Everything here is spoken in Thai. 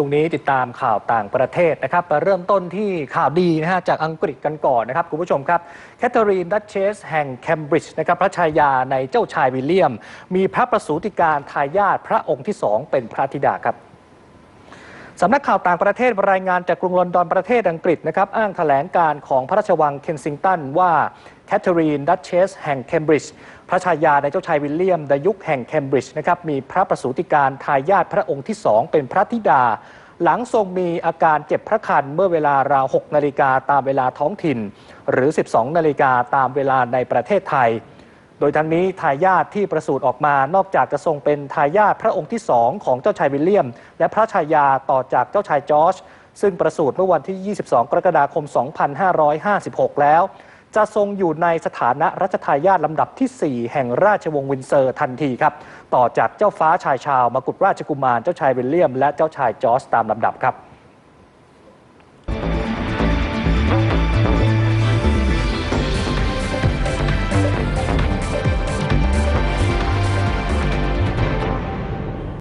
วงนี้ติดตามข่าวต่างประเทศนะครับมาเริ่มต้นที่ข่าวดีนะฮะจากอังกฤษกันก่อนนะครับคุณผู้ชมครับแคทเธอรีนดัชเชสแห่งเคมบริดจ์นะครับพระชายาในเจ้าชายวิลเลียม มีพระประสูติการทายาทพระองค์ที่สองเป็นพระธิดาครับ สำนักข่าวต่างประเทศรายงานจากกรุงลอนดอนประเทศอังกฤษนะครับอ้างแถลงการของพระราชวังเคนซิงตันว่าแคทเธอรีนดัชเชสแห่งเคมบริดจ์พระชายาในเจ้าชายวิลเลียมในยุคแห่งเคมบริดจ์นะครับมีพระประสูติการทายาทพระองค์ที่สองเป็นพระธิดา หลังทรงมีอาการเจ็บพระคันเมื่อเวลาราว 6 นาฬิกาตามเวลาท้องถิ่น หรือ 12 นาฬิกาตามเวลาในประเทศไทย โดยทั้งนี้ทายาทที่ประสูติออกมานอกจากจะทรงเป็นทายาทพระองค์ที่สองของเจ้าชายวิลเลียม และพระชายาต่อจากเจ้าชายจอร์จซึ่งประสูติเมื่อวันที่ 22 กรกฎาคม 2556 แล้ว จะทรงอยู่ในสถานะรัชทายาทลำดับที่ 4 แห่งราชวงศ์วินเซอร์ทันทีครับ ต่อจากเจ้าฟ้าชายชาวมากุฎราชกุมารเจ้าชายวิลเลียม และเจ้าชายจอร์จตามลำดับครับ